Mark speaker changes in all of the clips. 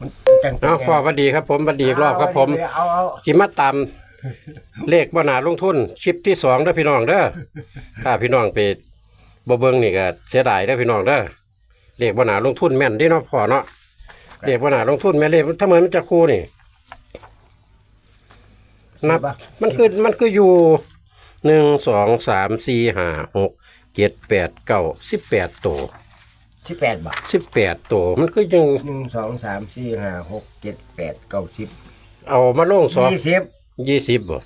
Speaker 1: มันจัง
Speaker 2: เอาพ่อหวัดดีครับผมหวัดดีอีกรอบครับผม
Speaker 1: เอาเอา
Speaker 2: กิมาตามเลขบ่หนาลงทุนคลิปที่สองเด้อพี่น้องเด้อถ้าพี่น้องไปบ่เบิ่งนี่ก็เสียดายเด้อพี่น้องเด้อเลขบ่หนาลงทุนแม่นเดิเนาะพ่อเนาะเลขบ่หนาลงทุนแม่นเลขถ้าเหมือนมันจะคู่นี่ นับมันคือมันคืออยู่หนึ่งสองสามสี่ห้าหกเจ็ดแปดเก้าสิบแปดตัว
Speaker 1: ที่แปดบาท
Speaker 2: สิบแปดตัวมันคือยัง
Speaker 1: หนึ่งสองสามสี่ห้าหกเจ็ดแปดเก้าสิบ
Speaker 2: เอามาลงสอง
Speaker 1: ยี่สิบ
Speaker 2: ยี่สิบบ่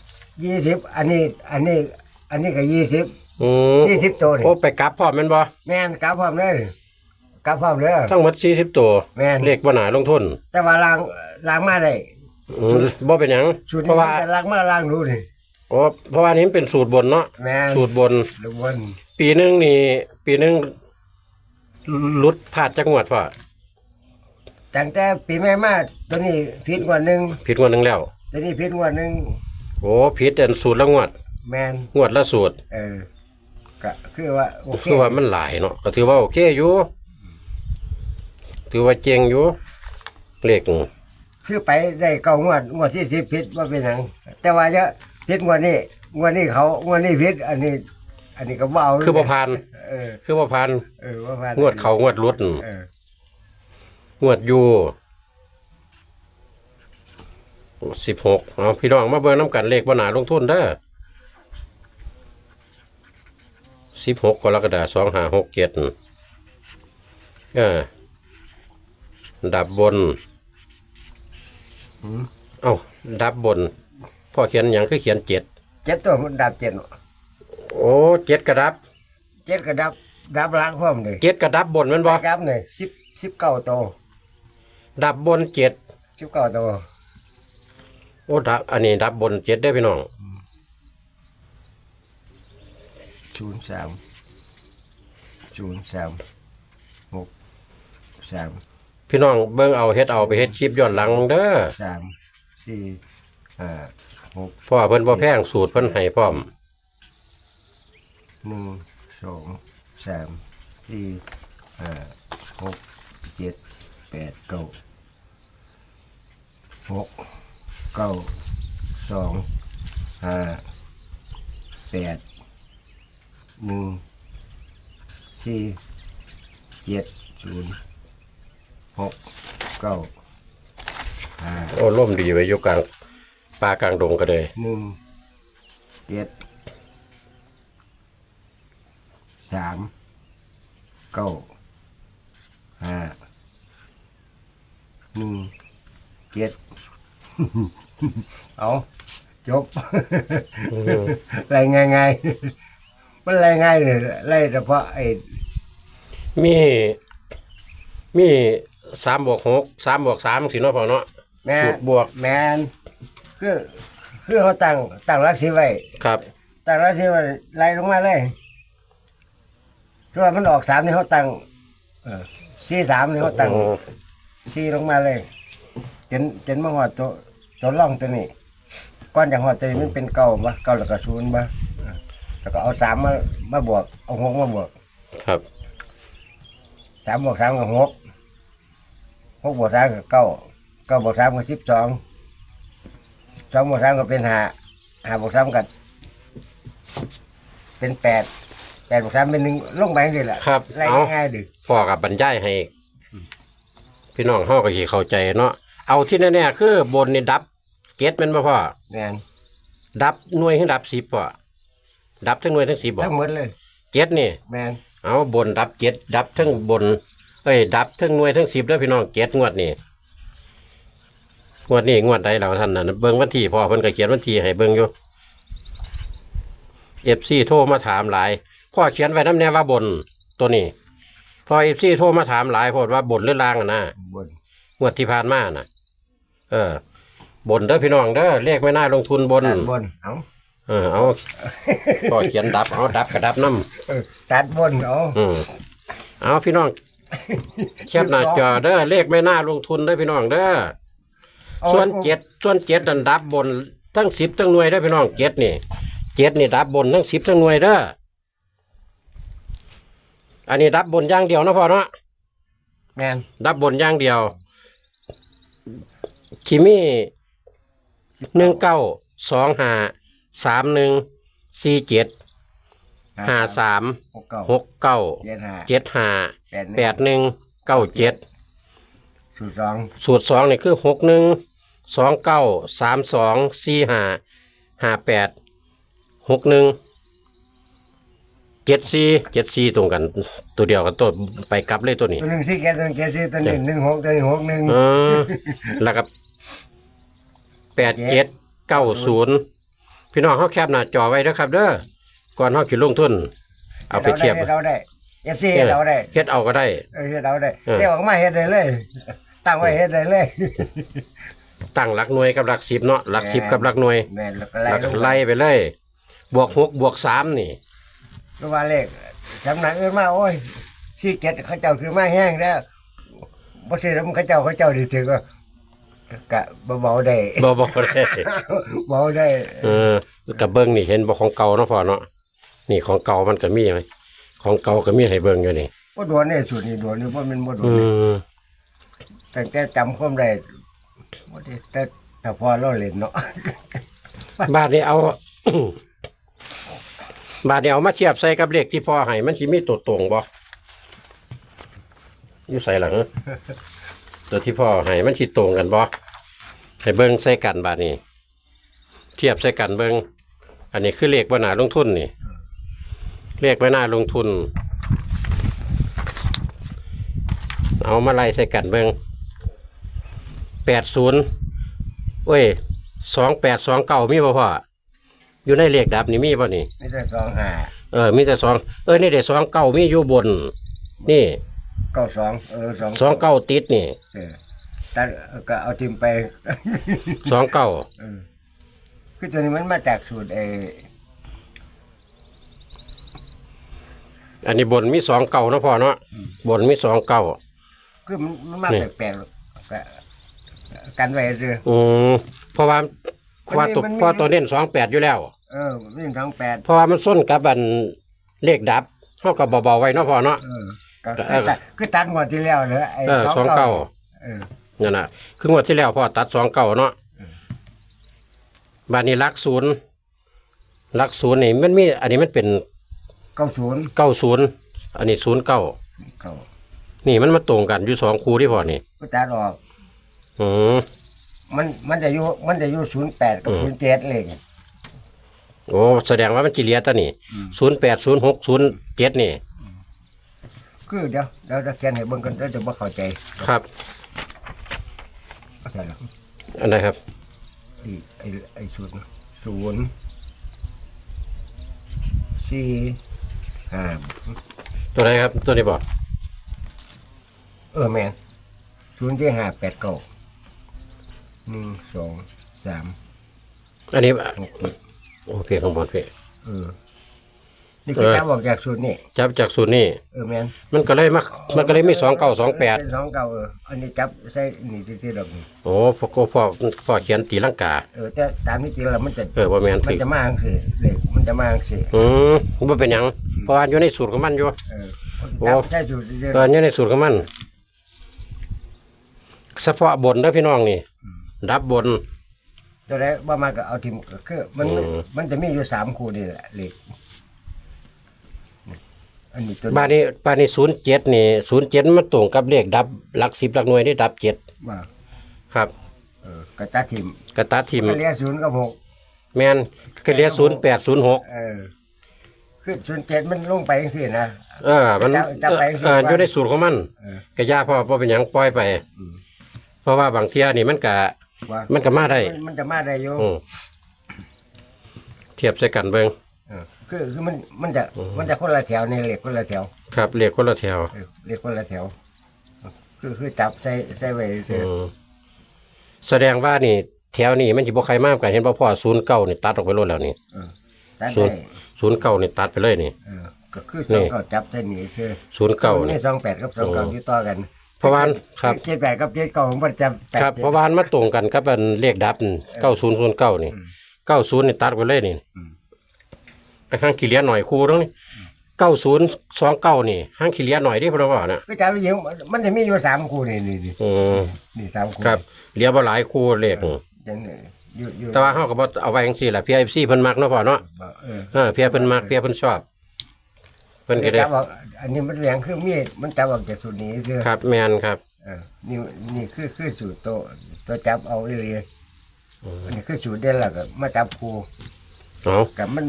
Speaker 1: ยี่สิบอันนี้อันนี้อันนี้ก็ยี่สิบ
Speaker 2: อืม
Speaker 1: สี่สิบตัวนี่
Speaker 2: โอ้ไปกลับพร้อมแม่นบ่
Speaker 1: แม่นกลับพร้อมเลยกลับพร้อมเลย
Speaker 2: ทั้งหมดสี่สิบตัว
Speaker 1: แม่น
Speaker 2: เลขบ่หนาลงทุน
Speaker 1: แต่ว่าล้างล้างมาได้
Speaker 2: อืมบ่เป็นหยัง
Speaker 1: สูตร
Speaker 2: เพ
Speaker 1: นี้
Speaker 2: ราะว่า
Speaker 1: มันจะล้างมาล้างดูนี่
Speaker 2: โอ้เพราะว่านี้มันเป็นสูตรบนเนาะ
Speaker 1: แม่น
Speaker 2: สูตรบน
Speaker 1: หรือวน
Speaker 2: ปีหนึงนี่ปีหนึง หลุดพลาดจักงวดพ่อ
Speaker 1: ตั้งแต่ปีใหม่มาตัวนี้ผิดกว่าหนึ่ง
Speaker 2: ผิดงวดหนึงแล้ว
Speaker 1: ตัวนี้ผิดกว่าหนึ่ง
Speaker 2: โอ้ผิดอันสูตรละงวด
Speaker 1: แม่น
Speaker 2: งวดละสูตร
Speaker 1: เออก็คือว่าโอเค
Speaker 2: คือว่ามันหลายเนาะก็ถือว่าโอเคอยู่ถือว่าเจงอยู่เลข
Speaker 1: คือไปได้เก้างวดงวดที่สิบผิดว่าเป็นหยังแต่ว่าจะผิดงวดนี้งวดนี้เขางวดนี้ผิดอันนี้ อันนี้ก็บ่เอา
Speaker 2: คือบ่ผ่าน
Speaker 1: เออ
Speaker 2: คือบ่ผ่าน
Speaker 1: เออบ่ผ่าน
Speaker 2: งวดเขางวดรุด
Speaker 1: เออง
Speaker 2: วดอยู่สิบหกเอาพี่น้องมาเบิ่งน้ำกันเลขบ่หนาลงทุนเด้อสิบหกกรกฎาคมสองห้าหกเจ็ดเออดับบน เอ้าดับบน พ่อเขียนหยังคือเขียนเจ็ด
Speaker 1: เจ็ดตัวมันดับเจ็ด
Speaker 2: โอ้เจ็ดกระดับ
Speaker 1: เจ็ดก็ดับดับล้างพร้อมเลย
Speaker 2: เจ็ดกระดับบนแมันบ่
Speaker 1: ครับเนี่ยสิบสิบเก้าตัว
Speaker 2: ดับบนเจ็ด
Speaker 1: สิบเก้าตัว
Speaker 2: โอ้ดับ อันนี้ดับบนเจ็ดได้อพี่น้อง
Speaker 1: ศูนย์สามศูนย์สามหกสาม
Speaker 2: พี่น้องเบิ่งเอาเฮ็ดเอาไปเฮ็ดคลิปย้อนหลังเด้อ
Speaker 1: สามสี่ห้าหก
Speaker 2: เพราะว่าเพิ่นบ่แพงสูตรเพิ่นให้พร้อม
Speaker 1: หนึ่งสองสามสี่ห้าหกเจ็ดแปดเก้าหกเก้าสองห้าแปดหนึ่งสี่เจ็ดศูนย์หกเก้าห้า
Speaker 2: โอ้ล่มดีไว้อยู่กลางป่ากลางดงก็เลย
Speaker 1: หนึ่งเจ็ด สามเก้าห้าหนึ่งเจ็ดเอาจบไรง่ายง่ายๆมันไรง่ายเลยไรเฉพาะไอ้
Speaker 2: มี มี3บวก6 3บวก3สิเนาะพ่อเนาะ
Speaker 1: แม่
Speaker 2: บวกบวก
Speaker 1: แมนคือคือเขาตั้งตั้งรักสีไว้
Speaker 2: ครับ
Speaker 1: ตั้งรักสีไว้ไล่ลงมาเลย คือว่ามันออกสามนี่เขาตั้งเออสี่สามนี่เขาตั้ง
Speaker 2: โอ้
Speaker 1: สี่ลงมาเลยจนจนมาหอดตัวตัวร่องตัวนี้ก้อนจากหอดตัวนี้มันเป็นเก้าบ่เก้าแล้วก็ศูนย์บ่เออแล้วก็เอาสามมามาบวก เอาหกมาบวก
Speaker 2: ครับ
Speaker 1: สามบวกสามก็หกหกบวกสามก็เก้าเก้าบวกสามก็สิบสองสองบวกสามก็เป็นห้าห้าบวกสามก็เป็นแปด แปดบวกสามเป็นหนึ่งลงไปนี่แหละ
Speaker 2: ครับ
Speaker 1: ไล่
Speaker 2: เอา
Speaker 1: ง่ายๆดิ
Speaker 2: พ่อกับบรรยายให้ พี่น้องเฮาก็สิเข้าใจเนาะเอาที่แน่ๆคือบนนี่ดับเจ็ดแม่นบ่พ่อ
Speaker 1: แม่น
Speaker 2: ดับหน่วยให้ดับ10บ่ดับทั้งหน่วยทั้ง10บ่
Speaker 1: ทั้งหมดเลย
Speaker 2: เจ็ดนี่
Speaker 1: แม่น
Speaker 2: เอาบนดับเจ็ดดับทั้งบน เอ้ย ดับทั้งหน่วยทั้งสิบแล้วพี่น้องเจ็ดงวดนี่งวดนี้งวดใดเราท่านน่ะเบิ่งวันที่พ่อเพิ่นก็เขียนวันที่ให้เบิ่งอยู่เอฟซีโทรมาถามหลาย พ่อเขียนไว้น้ำแน่ว่าบนตัวนี้ พอเอฟซีโทรมาถามหลายโพดว่าบนหรือล่างอะนะ
Speaker 1: บน
Speaker 2: งวดที่ผ่านมาน่ะ เออ บนเด้อพี่น้องเด้อเลขไม่น่าลงทุนบน
Speaker 1: ด้านบนเอา
Speaker 2: เออเอาพ่อเขียนดับเอาดับกับดับน้ำ
Speaker 1: เออตัดบนเอา
Speaker 2: อืมเอาพี่น้องแคปหน้าจอเด้อเลขไม่น่าลงทุนเด้อพี่น้องเด้อ
Speaker 1: อา
Speaker 2: ส่วนเจ็ดส่วนเจ็ดนันดับบนทั้งสิบทั้งหน่วยเด้อพี่น้องเจ็ดนี่เจ็ดนี่ดับบนทั้งสิบทั้งหน่วยเด้อ อันนี้ดับบนอย่างเดียวนะพ่อเนาะ
Speaker 1: แม่น
Speaker 2: ดับบนอย่างเดียวคิมี่หนึ่งเก้าสองห้าสามหนึ่งสี่เจ็ดห้าสาม
Speaker 1: หกเก้า
Speaker 2: หกเก้า
Speaker 1: เจ็ดห้า
Speaker 2: เจ็ดห้า
Speaker 1: แปด
Speaker 2: แปดหนึ่งเก้าเจ็ด
Speaker 1: สูตรสอง
Speaker 2: สูตรสองนี่คือหกหนึ่งสองเก้าสามสองสี่ห้าห้าแปดหกหนึ่ง เจ็ดสี่เจ็ดสี่ตรงกัน ตัวเดียวกันตัวไปกลับเลยตัวนี้
Speaker 1: ตัวหนึ่งสี่เจ็ดตัวหนึ่งเจ็ดสี่ตัวหนึ่งหนึ่งหกตัวหนึ่งหกหนึ่ง
Speaker 2: เออแล้วก็แปดเจ็ดเก้าศูนย์พี่น้องเขาแคบหน้าจอไว้นะครับ เด้อก่อนเขาขีดลงทุน เอาไปเทียบ
Speaker 1: ฮ็ดเราได้เอฟซีเฮ็ดเราได้
Speaker 2: เฮ็ดเอาก็ได้
Speaker 1: เออเฮ็ดเราได้
Speaker 2: เออ
Speaker 1: เรียกออกมาเฮ็ดได้เลย ตั้งไว้เฮ็ดได้เลย
Speaker 2: ตั้งหลักหน่วยกับหลักสิบเนาะหลักสิบกับหลักหน่วย
Speaker 1: แม่นแล้วก็ไล่
Speaker 2: แล้วก็ไล่ไปเลย บวกหกบวกสามนี่
Speaker 1: เพราะว่าเลขจำหนักอื่นมาโอ้ยสี่เจ็ดเขาเจ้าคือมาแห้งแล้วบ่สิแล้วมันเขาเจ้าเขาเจ้าดีถือก็กะเบาๆได้
Speaker 2: บ่บ่ได้
Speaker 1: เบาได้
Speaker 2: เออกับเบิ้งนี่เห็นบ่ของเก่าเนาะพ่อเนาะนี่ของเก่ามันก็มีไหมของเก่าก็มีให้เบิ้งอยู่นี่
Speaker 1: บ่โดนนี่สุดนี่โดนนี่บ่แม่นบ่โดน
Speaker 2: อืม
Speaker 1: ตั้งแต่จำความได้บ่ได้แต่แต่พอเราเล่นเนาะ
Speaker 2: บาทนี้เอา บาทนี้เอามาเทียบใส่กับเลขที่พ่อให้มันสิมีตัวตรงบ่อยู่ใส่หลังตัวที่พ่อให้มันสิตรงกันบ่ให้เบิ้งใส่กันบาทนี้ เทียบใส่กันเบิ้งอันนี้คือเลขบ่น่าลงทุนนี่เลขบ่น่าลงทุน เอามาไล่ใส่กันเบิ้งแปดศูนย์เว้ยสองแปดสองเก้ามีบ่พ่อ อยู่ในเลขดับนี่มีบ่นี่
Speaker 1: นี่แต่สองห้า
Speaker 2: เออ มีแต่สอง เออ นี่เด็สองเก้ามีอยู่บน นี่
Speaker 1: เก้าสองเออสอง
Speaker 2: สองเก้าติดนี่
Speaker 1: เออแต่ก็เอาทิมไป
Speaker 2: สองเก้า
Speaker 1: เออคือตัวนี้มันมาจากสูตรเออ
Speaker 2: อันนี้บนมีสองเก้าเนาะพ่อเนาะบนมีสองเก้า
Speaker 1: คือมันมันมา
Speaker 2: นี่
Speaker 1: แปลกๆก็กันไว้ซื่อ
Speaker 2: อืมเพราะว่าเพราะว่าตัว
Speaker 1: มันมี
Speaker 2: เพราะตัวเน้นสองแปดอยู่แล้ว
Speaker 1: เออวิ่งทั้งแปด
Speaker 2: เพราะว่ามันส้นกับอันเลขดับเขาก็เบาๆไว้เนาะพ่อเนาะ
Speaker 1: เออก็
Speaker 2: เอ
Speaker 1: คือ
Speaker 2: อ
Speaker 1: ตัดคือตัดหมดที่แล้วเลยไอ้
Speaker 2: เออ
Speaker 1: สอง
Speaker 2: สองเก้า
Speaker 1: เก้าเออ
Speaker 2: นั่นน่ะ คืองวดที่แล้วพ่อตัดสองเก้าเนาะบานนี้ลักศูนย์ลักศูนย์นี่มันมี อันนี้มันเป็น
Speaker 1: เก้าศูนย์
Speaker 2: เก้าศูนย์อันนี้ศูนย์เก้า
Speaker 1: เก้า
Speaker 2: นี่มันมาตรงกันอยู่สองคู่ที่พอนี่
Speaker 1: ก็ตัดออก
Speaker 2: อืม
Speaker 1: มันมันจะอยู่มันจะอยู่ศูนย์แปดกับ
Speaker 2: อืม
Speaker 1: ศูนย์เจ็ดเลย
Speaker 2: โอ้แสดงว่ามันจิเลียตะนี่ศูนย์แปดศูนย์หกศูนย์เจ็ดนี่
Speaker 1: คือเดี๋ยวเดี๋ยวจะเขียนให้เบิ่งกันเดี๋ยวจะบ่เข้าใจ
Speaker 2: ครับ
Speaker 1: ก็ใช่หรอก
Speaker 2: อันไหนครับ
Speaker 1: ไอ้ไอ้ไอ้ศูนย์ศูนย์สี่ห้า
Speaker 2: ตัวไหนครับ ตัวนี้บอก
Speaker 1: เออแมนศูนย์ที่ห้าแปดเก้าหนึ่งสองสาม
Speaker 2: อันนี้
Speaker 1: หกเจ็ด
Speaker 2: โอ้เพียข้างบนเพีย
Speaker 1: เออนี่คือ
Speaker 2: เออ
Speaker 1: จับออกจากศูนย์นี่
Speaker 2: จับจากศูนย์นี่
Speaker 1: เออแมน
Speaker 2: มันก็เลยมามันก็เลยมีสองเก้าสองแปด
Speaker 1: สองเก้าเอออันนี้จับใส่นี่ที่ๆดอกนี่
Speaker 2: โอ้พ่อก็พ่อพ่อเขียนตีลังกา
Speaker 1: เออแต่ตามที่จริงแล้วมันจะ
Speaker 2: เออว่าแมน
Speaker 1: มัน
Speaker 2: ถึก
Speaker 1: จะมาอังสิเด็กมันจะมาอังสิ
Speaker 2: อืมว่าเป็นหยังเพราะว่าอยู่ในสูตรของมันอยู่
Speaker 1: เออ
Speaker 2: โอ้
Speaker 1: จับใส่ศูนย์เดียว
Speaker 2: ก็อยู่ในสูตรของมันเฉพาะบนเด้อพี่น้องนี่ ดับบน
Speaker 1: ตัวแรกว่ามาก็เอาทีมก็คือ มัน
Speaker 2: อืม
Speaker 1: มันจะมีอยู่สามคู่นี่แหละเลขอันนี้ตัว
Speaker 2: บ้านนี้บ้านนี้ศูนย์เจ็ดนี่ศูนย์เจ็ดมันตรงกับเลขดับหลักสิบหลักหน่วยนี่ดับเจ็ด
Speaker 1: ว่า
Speaker 2: ครับ
Speaker 1: เออกระตาทีม
Speaker 2: กระตัดทิม
Speaker 1: ก็เรียกศูนย์กับหก
Speaker 2: แมนก็เรียกศูนย์แปดศูนย์หก
Speaker 1: เออคือศูนย์เจ็ดมันลงไปจังซี่นะ
Speaker 2: เออมัน
Speaker 1: จะจะไป
Speaker 2: เอออยู่ในสูตรของมัน
Speaker 1: เออ
Speaker 2: กระยาพ่อพ่อเป็นหยังปล่อยไป
Speaker 1: อืม
Speaker 2: เพราะว่าบางเที่ยนี่มันกะ
Speaker 1: ว่า
Speaker 2: มันก็มาได้
Speaker 1: มันมันจะมาได้อยู่
Speaker 2: อืมเทียบใส่กันเบิ่ง
Speaker 1: เออคือคือมันมันจะมันจะคนละแถวในเหล็กคนละแถว
Speaker 2: ครับเรียกคนละแถว
Speaker 1: เออเหล็กคนละแถว คือคือจับใส่ใส่ไว้เฉ
Speaker 2: อื
Speaker 1: ย
Speaker 2: มแสดงว่านี่ แถวนี่มันสิบ่ใครมากกันเห็นบ่พ่อศูนย์เก้านี่ตัดออกไปโลดแล้วนี่
Speaker 1: เออตัด
Speaker 2: ศูน
Speaker 1: ได้
Speaker 2: ย์ศูนย์เก้านี่ตัดไปเลยนี่
Speaker 1: เออก็คือสองเก้าจับใส่หนีเชื่อ
Speaker 2: ศูนย์เก้า
Speaker 1: นี่
Speaker 2: นี่
Speaker 1: สองแปดกับสองเก้าที่ต่อกัน
Speaker 2: เพราะว่าครับ
Speaker 1: เจ็ดแปดกับเจ็ดเก้าผมประจำแปด
Speaker 2: ครับ
Speaker 1: จ็ด
Speaker 2: เพราะว่ามันมาตรงกันกับอันเลขดับเก้าศูนย์ศูนย์เก้านี่เก้าศูนย์นี่ตัดไปเลยนี่
Speaker 1: อืม
Speaker 2: ไปข้างกี่เหรียญหน่อยครูตรงนี้เก้าศูนย์สองเก้านี่ห้างขี้เหลียหน่อยดิพ่อว่าน่ะ
Speaker 1: ก็จำยิงมันจะมีอยู่สามคู่นี่นี่นี่
Speaker 2: อืม
Speaker 1: นี่สามคู่
Speaker 2: ครับเหลียบ่หลายคู่เลข
Speaker 1: จังอยู่อยู่
Speaker 2: แต่ว่าเฮาก็บ่เอาไว้จังซี่ล่ะ PFC เพิ่นมักเนาะพ่อเนาะ
Speaker 1: เออ
Speaker 2: เออเพียเพิ่นมักเพียเพิ่นชอบ เพิ่นก็ได้
Speaker 1: จับออกอันนี้มันแหลงคือมีดมันจับออกจากสูตรนี้เสื้อ
Speaker 2: ครับแม่นครับ
Speaker 1: เออนี่นี่คือคือสูตรโตะตัวจับเอาอีหลีอันนี้คือสูตรเด่นแล้วก็มาจับคู่
Speaker 2: เอา
Speaker 1: กับมัน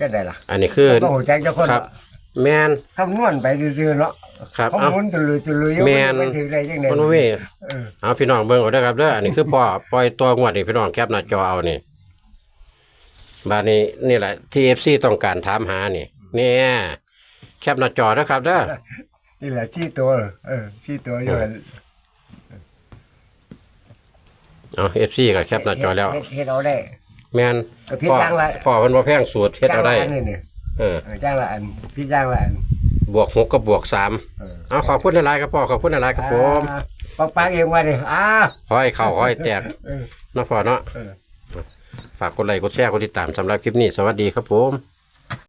Speaker 1: จะได้ล่ะ
Speaker 2: อันนี้คือ
Speaker 1: ต้องหัวใจเจ้าคน
Speaker 2: ครับ แม่น
Speaker 1: คำนวณไปซื่อๆเนาะ
Speaker 2: ครับ
Speaker 1: เขา
Speaker 2: เอา
Speaker 1: หมุนตะลุยตะลุย
Speaker 2: แม่น
Speaker 1: ไปถึงได้ยังไง
Speaker 2: มันบ่มี
Speaker 1: เออ
Speaker 2: เอาพี่น้องเบิ่งเอาเด้อครับเด้ออันนี้คือพ่อปล่อยตัวงวดนี่พี่น้องแคปหน้าจอเอานี่บาดนี้นี่แหละที่ FC ต้องการถามหานี่ เนี่ยแคปหน้าจอเด้อครับเด้อ
Speaker 1: นี่แหละชี้ตัว เออชี้ตัวอยู่นั่น
Speaker 2: เอา FC ก็แคปหน้าจอแล้ว
Speaker 1: เฮ็ดเฮ็ดเอาได้
Speaker 2: แม่น
Speaker 1: ก็ผิด
Speaker 2: พ่อ
Speaker 1: อย่างละ
Speaker 2: พ่อเพิ่นบ่แพงสูตรเฮ็ดเอาได้
Speaker 1: จ้งละนนี่นี่
Speaker 2: เออ
Speaker 1: เออจ้างละอันพี่จ้างละอัน
Speaker 2: บวกหกกับบวกสาม
Speaker 1: เออ
Speaker 2: เอาขอบคุณหลายๆครับพ่อขอบคุณหลายๆครับผม
Speaker 1: อ่าปักปักเองว่าดิอ่า
Speaker 2: ขอให้เข้าขอให้แตก
Speaker 1: เออ
Speaker 2: เนาะพ่อเนาะ
Speaker 1: เออ
Speaker 2: ฝากกดไลค์กดแชร์กดติดตามสำหรับคลิปนี้ สวัสดีครับผม